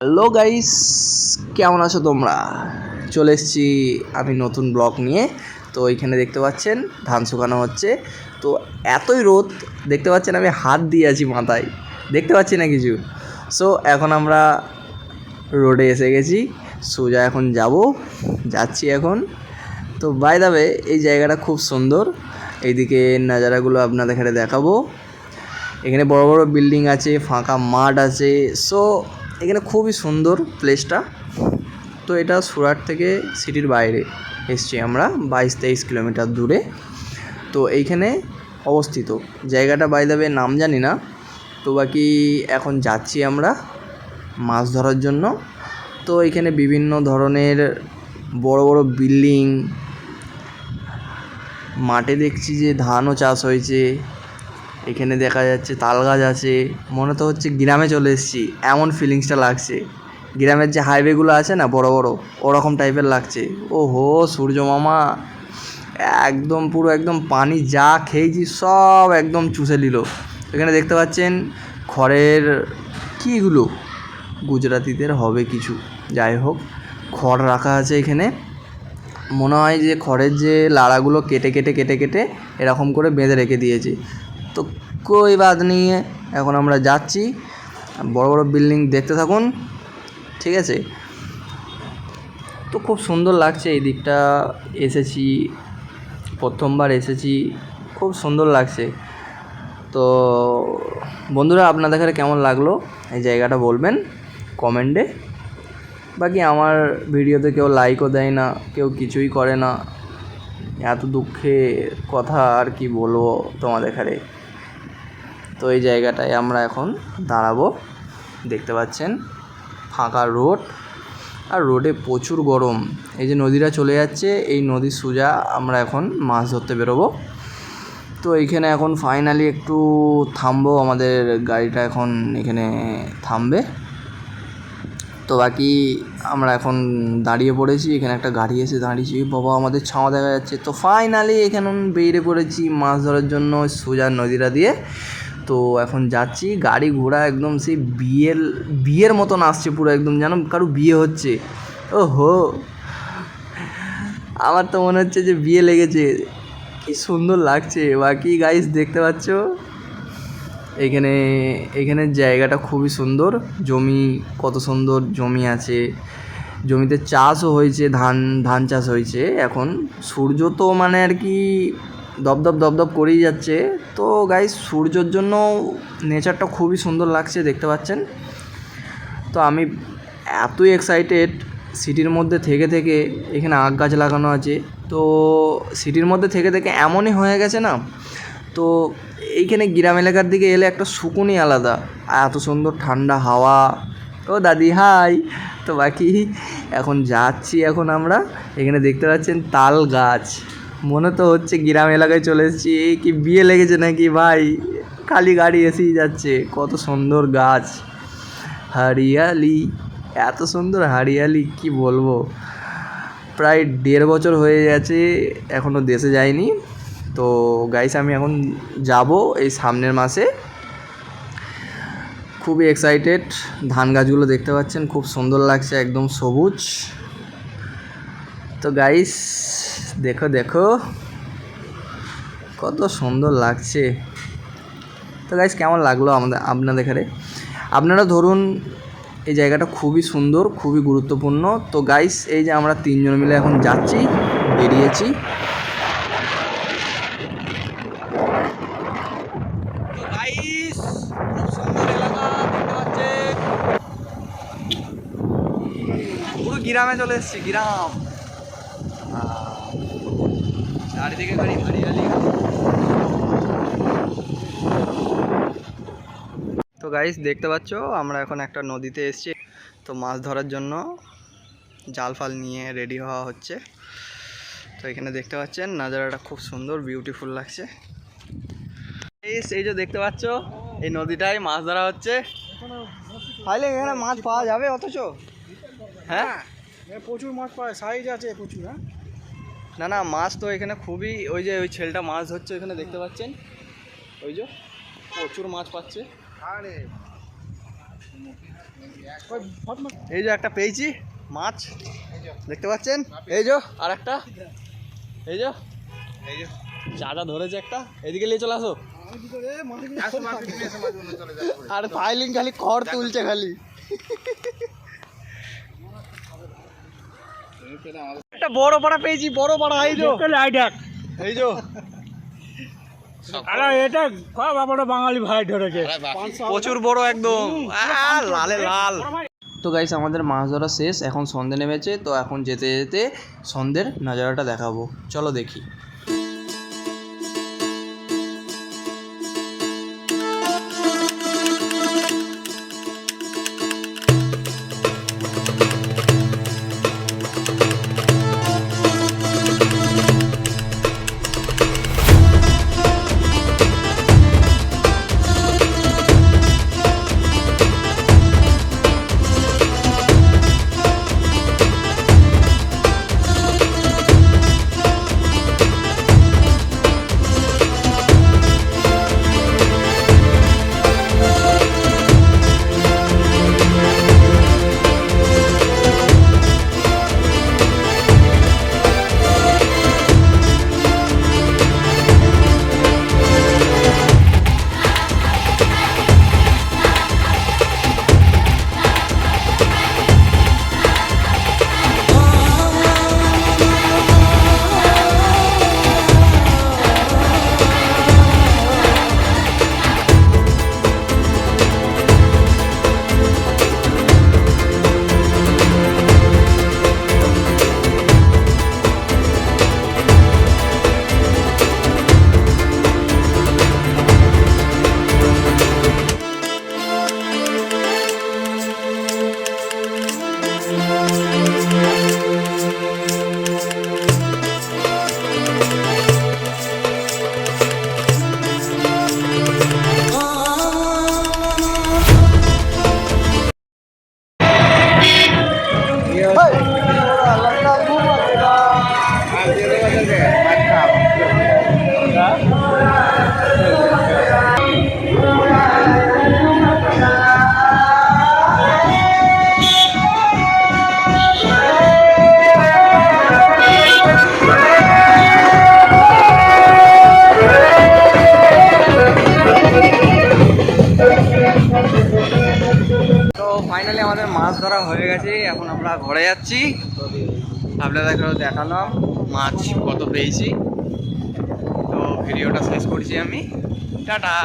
Hello guys কেমন আছো তোমরা? চলে এসেছি আমি নতুন ব্লগ নিয়ে। তো এইখানে দেখতে পাচ্ছেন, ধান শুকানো হচ্ছে। তো এতই রোদ, দেখতে পাচ্ছেন আমি হাত দিয়ে আছি মাথায়। দেখতে পাচ্ছি না কিছু। সো এখন আমরা রোডে এসে গেছি। সোজা এখন যাব। যাচ্ছি এখন। তো বাই দাবে এই জায়গাটা খুব সুন্দর। এইদিকে নাজারাগুলো আপনাদের এখানে দেখাবো। এখানে বড় বড় বিল্ডিং আছে, ফাঁকা মাঠ আছে। সো এখানে খুবই সুন্দর প্লেসটা তো এটা সুরাট থেকে সিটির বাইরে এসছি আমরা বাইশ তেইশ কিলোমিটার দূরে। তো এইখানে অবস্থিত। জায়গাটা বাই দাবে নাম জানি না। তো বাকি এখন যাচ্ছি আমরা মাছ ধরার জন্য। তো এখানে বিভিন্ন ধরনের বড় বড় বিল্ডিং মাঠে দেখছি যে ধানও চাষ হয়েছে। এখানে দেখা যাচ্ছে তাল গাছ আছে। মনে তো হচ্ছে গ্রামে চলে এসেছি। এমন ফিলিংসটা লাগছে। গ্রামের যে হাইওয়েগুলো আছে না, বড় বড়, ওরকম টাইপের লাগছে। ও হো সূর্য মামা। একদম পুরো একদম পানি যা খেয়েছি সব একদম চুষে নিল। এখানে দেখতে পাচ্ছেন খড়ের কীগুলো গুজরাতিদের হবে কিছু। যাই হোক, খড় রাখা আছে এখানে। মনে হয় যে খড়ের যে লাড়াগুলো কেটে কেটে কেটে কেটে এরকম করে বেঁধে রেখে দিয়েছে। তো কই বাদ নিয়ে এখন আমরা যাচ্ছি। বড় বড় বিল্ডিং দেখতে থাকুন, ঠিক আছে? তো খুব সুন্দর লাগছে এই দিকটা, এসেছি, প্রথমবার এসেছি, খুব সুন্দর লাগছে। তো বন্ধুরা, আপনাদের কাছে কেমন লাগল? এই জায়গাটা বলবেন কমেন্টে। বাকি আমার ভিডিওতে কেউ লাইকও দেয় না, কেউ কিছুই করে না। এত দুঃখে কথা আর কি বলব তোমাদের কাছে তো এই জায়গাটায় আমরা এখন দাঁড়াবো। দেখতে পাচ্ছেন, ফাঁকা রোড। আর রোডে প্রচুর গরম। এই যে নদীটা চলে যাচ্ছে, এই নদীর সোজা আমরা এখন মাছ ধরতে বেরোবো। তো এইখানে এখন ফাইনালি একটু থামবো, আমাদের গাড়িটা এখন এখানে থামবে। তো বাকি আমরা এখন দাঁড়িয়ে পড়েছি, এখানে একটা গাড়ি এসে দাঁড়িয়েছি। বাবা, আমাদের ছাওয়া দেখা যাচ্ছে। তো ফাইনালি এখানে বেরিয়ে পড়েছি মাছ ধরার জন্য সোজা নদীটা দিয়ে। তো এখন যাচ্ছি, গাড়ি ঘোড়া একদম সেই বিয়ের বিয়ের মতন আসছে পুরো একদম যেন কারও বিয়ে হচ্ছে। ও হো আমার তো মনে হচ্ছে যে বিয়ে লেগেছে। কি সুন্দর লাগছে। বাকি গাইস দেখতে পাচ্ছ? এখানে এখানে জায়গাটা খুবই সুন্দর। জমি কত সুন্দর জমি আছে। জমিতে চাষও হয়েছে, ধান ধান চাষ হয়েছে। এখন সূর্য তো মানে আর কি দপদপ দপদপ করেই যাচ্ছে। তো গাইস সূর্যর জন্য নেচারটা খুবই সুন্দর লাগছে, দেখতে পাচ্ছেন? তো আমি এতই এক্সাইটেড সিটির মধ্যে থেকে থেকে, এখানে আখ গাছ লাগানো আছে। তো সিটির মধ্যে থেকে থেকে এমনই হয়ে গেছে না? তো এইখানে গ্রাম এলাকার দিকে এলে একটা সুকুনই আলাদা। এত সুন্দর ঠান্ডা হাওয়া। ও দাদি হাই তো বাকি এখন যাচ্ছি এখন আমরা। এখানে দেখতে পাচ্ছেন তাল গাছ। মনে তো হচ্ছে গ্রাম এলাকায় চলে এসেছি। কি বিয়ে লেগেছে নাকি ভাই? খালি গাড়ি এসেই যাচ্ছে। কত সুন্দর গাছ। হরিয়ালি। এত সুন্দর হরিয়ালি, কি বলব? প্রায় দেড় বছর হয়ে গেছে এখনও দেশে যাইনি। তো গাইস আমি এখন যাব এই সামনের মাসে। খুবই এক্সাইটেড ধান গাছগুলো দেখতে পাচ্ছেন, খুব সুন্দর লাগছে, একদম সবুজ। তো গাইস দেখো দেখো। কত সুন্দর লাগছে। তো গাইস কেমন লাগল আমাদের, আপনাদের এখানে? আপনারা ধরুন, এই জায়গাটা খুবই সুন্দর, খুবই গুরুত্বপূর্ণ। তো গাইস এই যে আমরা তিনজন মিলে এখন যাচ্ছি, বেরিয়েছি। গ্রামে চলে এসেছি, গ্রাম। চারিদিকে হরিয়ালি তো গাইস দেখতে পাচ্ছ, আমরা এখন একটা নদীতে এসছি। তো মাছ ধরার জন্য জাল ফাল নিয়ে রেডি হওয়া হচ্ছে। তো এখানে দেখতে পাচ্ছেন, নাজারাটা খুব সুন্দর বিউটিফুল লাগছে। এই যে দেখতে পাচ্ছ, এই নদীটায় মাছ ধরা হচ্ছে। তাইলে এখানে মাছ পাওয়া যাবে অথচ। হ্যাঁ? প্রচুর মাছ পায় সাইজ আছে প্রচুর হ্যাঁ? না না মাছ তো এখানে খুবই ওই যে ওই ছেলেটা মাছ ধরছে এখানে দেখতে পাচ্ছেন? ওই যে প্রচুর মাছ পাচ্ছে। এই যে একটা পেয়েছি মাছ। দেখতে পাচ্ছেন? এই যে আর একটা এই যে এই যে। চাটা ধরেছে একটা। এদিকে নিয়ে চলে আসো। আর ফাইলিং খালি খড় তুলছে খালি। একটা বড় পাড়া পেয়েছি বড় পাড়া এই যে। আইডাক এই যে। আরে এটা বাঙালি ভাই ধরেছে। প্রচুর বড় একদম। লালে লাল। তো গাইস আমাদের মাছ ধরা শেষ। এখন সন্ধে নেমেছে তো এখন যেতে যেতে সন্ধ্যের নাজারাটা দেখাবো। চলো দেখি। তো ফাইনালি আমাদের মাছ ধরা হয়ে গেছে, এখন আমরা ঘরে যাচ্ছি। আপনাদেরকেও দেখালাম মাছ কত পেয়েছি। তো ভিডিওটা শেষ করছি আমি। টাটা!